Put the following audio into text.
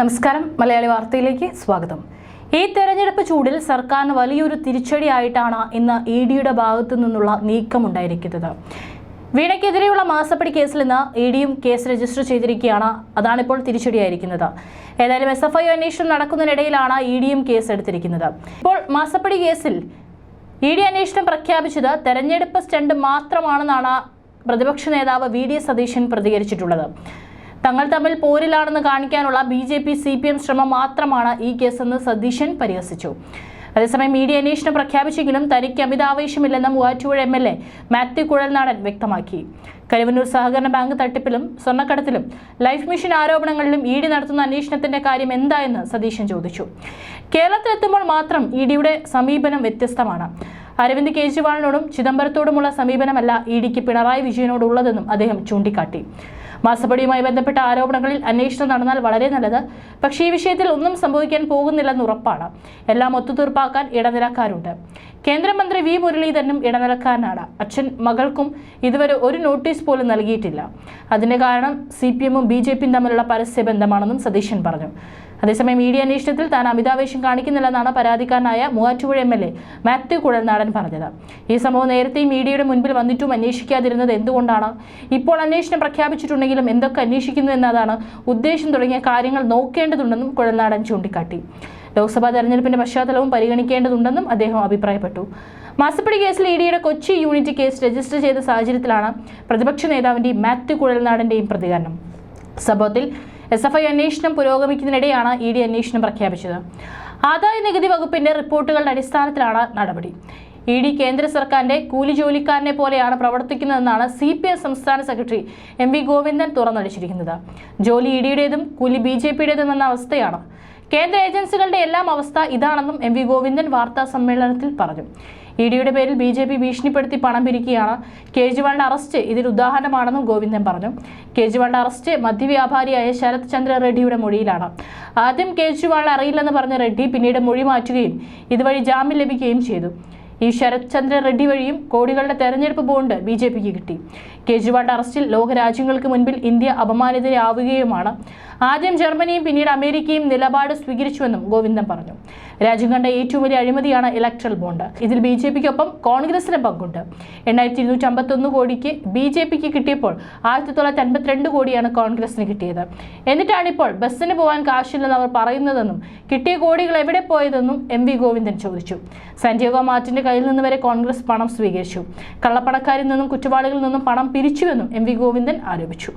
നമസ്കാരം. മലയാളി വാർത്തയിലേക്ക് സ്വാഗതം. ഈ തെരഞ്ഞെടുപ്പ് ചൂടിൽ സർക്കാരിന് വലിയൊരു തിരിച്ചടിയായിട്ടാണ് ഇന്ന് ഇ ഡിയുടെ ഭാഗത്തു നിന്നുള്ള നീക്കമുണ്ടായിരിക്കുന്നത്. വീണയ്ക്കെതിരെയുള്ള മാസപ്പടി കേസിൽ നിന്ന് ഇ ഡിയും കേസ് രജിസ്റ്റർ ചെയ്തിരിക്കുകയാണ്. അതാണിപ്പോൾ തിരിച്ചടിയായിരിക്കുന്നത്. ഏതായാലും എസ് എഫ് ഐ അന്വേഷണം നടക്കുന്നതിനിടയിലാണ് ഇ ഡിയും കേസ് എടുത്തിരിക്കുന്നത്. ഇപ്പോൾ മാസപ്പടി കേസിൽ ഇ ഡി അന്വേഷണം പ്രഖ്യാപിച്ചത് തെരഞ്ഞെടുപ്പ് സ്റ്റണ്ട് മാത്രമാണെന്നാണ് പ്രതിപക്ഷ നേതാവ് വി ഡി സതീശൻ പ്രതികരിച്ചിട്ടുള്ളത്. തങ്ങൾ തമ്മിൽ പോരിലാണെന്ന് കാണിക്കാനുള്ള B J P C P M ശ്രമം മാത്രമാണ് ഈ കേസെന്ന് സതീശൻ പരിഹസിച്ചു. അതേസമയം മീഡിയ അന്വേഷണം പ്രഖ്യാപിച്ചെങ്കിലും തനിക്ക് അമിതാവേശമില്ലെന്ന് Muvattupuzha M L A Mathew Kuzhalnadan വ്യക്തമാക്കി. കരുവന്നൂർ സഹകരണ ബാങ്ക് തട്ടിപ്പിലും സ്വർണക്കടത്തിലും ലൈഫ് മിഷൻ ആരോപണങ്ങളിലും ഇ ഡി നടത്തുന്ന അന്വേഷണത്തിന്റെ കാര്യം എന്തായെന്ന് സതീശൻ ചോദിച്ചു. കേരളത്തിലെത്തുമ്പോൾ മാത്രം ഇ ഡിയുടെ സമീപനം വ്യത്യസ്തമാണ്. അരവിന്ദ് കെജ്രിവാളിനോടും ചിദംബരത്തോടുമുള്ള സമീപനമല്ല ഇ ഡിക്ക് പിണറായി വിജയനോടുള്ളതെന്നും അദ്ദേഹം ചൂണ്ടിക്കാട്ടി. മാസപ്പടിയുമായി ബന്ധപ്പെട്ട ആരോപണങ്ങളിൽ അന്വേഷണം നടന്നാൽ വളരെ നല്ലത് പക്ഷേ ഈ വിഷയത്തിൽ ഒന്നും സംഭവിക്കാൻ പോകുന്നില്ലെന്ന് ഉറപ്പാണ്. എല്ലാം ഒത്തുതീർപ്പാക്കാൻ ഇടനിലക്കാരുണ്ട്. കേന്ദ്രമന്ത്രി വി മുരളീധരനും ഇടനിലക്കാരനാണ്. അച്ഛൻ മകൾക്കും ഇതുവരെ ഒരു നോട്ടീസ് പോലും നൽകിയിട്ടില്ല. അതിന് കാരണം സി പി എമ്മും ബി ജെ പിയും തമ്മിലുള്ള പരസ്യ ബന്ധമാണെന്നും സതീശൻ പറഞ്ഞു. അതേസമയം മീഡിയ അന്വേഷണത്തിൽ താൻ അമിതാവേശം കാണിക്കുന്നില്ലെന്നാണ് പരാതിക്കാരനായ Muvattupuzha M L A Mathew Kuzhalnadan പറഞ്ഞത്. ഈ സംഭവം നേരത്തെ മീഡിയയുടെ മുൻപിൽ വന്നിട്ടും അന്വേഷിക്കാതിരുന്നത് എന്തുകൊണ്ടാണ്? ഇപ്പോൾ അന്വേഷണം പ്രഖ്യാപിച്ചിട്ടുണ്ടെങ്കിലും എന്തൊക്കെ അന്വേഷിക്കുന്നു എന്നതാണ് ഉദ്ദേശം തുടങ്ങിയ കാര്യങ്ങൾ നോക്കേണ്ടതുണ്ടെന്നും കുഴൽനാടൻ ചൂണ്ടിക്കാട്ടി. ലോക്സഭാ തെരഞ്ഞെടുപ്പിന്റെ പശ്ചാത്തലവും പരിഗണിക്കേണ്ടതുണ്ടെന്നും അദ്ദേഹം അഭിപ്രായപ്പെട്ടു. മാസപ്പടി കേസിൽ ഇ ഡിയുടെ കൊച്ചി യൂണിറ്റ് കേസ് രജിസ്റ്റർ ചെയ്ത സാഹചര്യത്തിലാണ് പ്രതിപക്ഷ നേതാവിന്റെയും മാത്യു കുഴൽനാടന്റെയും പ്രതികരണം. സംഭവത്തിൽ എസ് എഫ് ഐ അന്വേഷണം പുരോഗമിക്കുന്നതിനിടെയാണ് ഇ ഡി അന്വേഷണം പ്രഖ്യാപിച്ചത്. ആദായ നികുതി വകുപ്പിന്റെ റിപ്പോർട്ടുകളുടെ അടിസ്ഥാനത്തിലാണ് നടപടി. ഇ ഡി കേന്ദ്ര സർക്കാരിന്റെ കൂലി ജോലിക്കാരനെ പോലെയാണ് പ്രവർത്തിക്കുന്നതെന്നാണ് സി പി എം സംസ്ഥാന സെക്രട്ടറി എം വി ഗോവിന്ദൻ തുറന്നടിച്ചിരിക്കുന്നത്. ജോലി ഇ ഡിയുടേതും കൂലി ബി ജെ പിയുടേതും എന്ന അവസ്ഥയാണ്. കേന്ദ്ര ഏജൻസികളുടെ എല്ലാം അവസ്ഥ ഇതാണെന്നും എം വി ഗോവിന്ദൻ വാർത്താ സമ്മേളനത്തിൽ പറഞ്ഞു. ഇ ഡിയുടെ പേരിൽ ബി ജെ പി ഭീഷണിപ്പെടുത്തി പണം പിരിക്കുകയാണ്. കേജ്രിവാളിന്റെ അറസ്റ്റ് ഇതിൽ ഉദാഹരണമാണെന്നും ഗോവിന്ദൻ പറഞ്ഞു. കേജ്രിവാളിന്റെ അറസ്റ്റ് മദ്യവ്യാപാരിയായ ശരത് ചന്ദ്ര റെഡ്ഡിയുടെ മൊഴിയിലാണ്. ആദ്യം കേജ്രിവാളിനെ അറിയില്ലെന്ന് പറഞ്ഞ റെഡ്ഡി പിന്നീട് മൊഴി മാറ്റുകയും ഇതുവഴി ജാമ്യം ലഭിക്കുകയും ചെയ്തു. ഈ ശരത് ചന്ദ്ര റെഡ്ഡി വഴിയും കോടികളുടെ തെരഞ്ഞെടുപ്പ് ബോണ്ട് ബി ജെ പിക്ക് കിട്ടി. കേജ്രിവാളിന്റെ അറസ്റ്റിൽ ലോകരാജ്യങ്ങൾക്ക് മുൻപിൽ ഇന്ത്യ അപമാനിതരാവുകയുമാണ്. ആദ്യം ജർമ്മനിയും പിന്നീട് അമേരിക്കയും നിലപാട് സ്വീകരിച്ചുവെന്നും ഗോവിന്ദൻ പറഞ്ഞു. രാജ്യം കണ്ട ഏറ്റവും വലിയ അഴിമതിയാണ് ഇലക്ട്രൽ ബോണ്ട് ഇതിൽ ബി ജെ പിക്കൊപ്പം കോൺഗ്രസിന് പങ്കുണ്ട്. എണ്ണായിരത്തി ഇരുന്നൂറ്റി അമ്പത്തൊന്ന് കോടിക്ക് ബി ജെ പിക്ക് കിട്ടിയപ്പോൾ ആയിരത്തി തൊള്ളായിരത്തി അൻപത്തിരണ്ട് കോടിയാണ് കോൺഗ്രസിന് കിട്ടിയത്. എന്നിട്ടാണ് ഇപ്പോൾ ബസ്സിന് പോകാൻ കാശില്ലെന്ന് അവർ പറയുന്നതെന്നും കിട്ടിയ കോടികൾ എവിടെ പോയതെന്നും എം വി ഗോവിന്ദൻ ചോദിച്ചു. സാന്റിയാഗോ മാർട്ടിന്റെ കയ്യിൽ നിന്ന് വരെ കോൺഗ്രസ് പണം സ്വീകരിച്ചു. കള്ളപ്പണക്കാരിൽ നിന്നും കുറ്റവാളികളിൽ നിന്നും പണം പിരിച്ചുവെന്നും എം വി ഗോവിന്ദൻ ആരോപിച്ചു.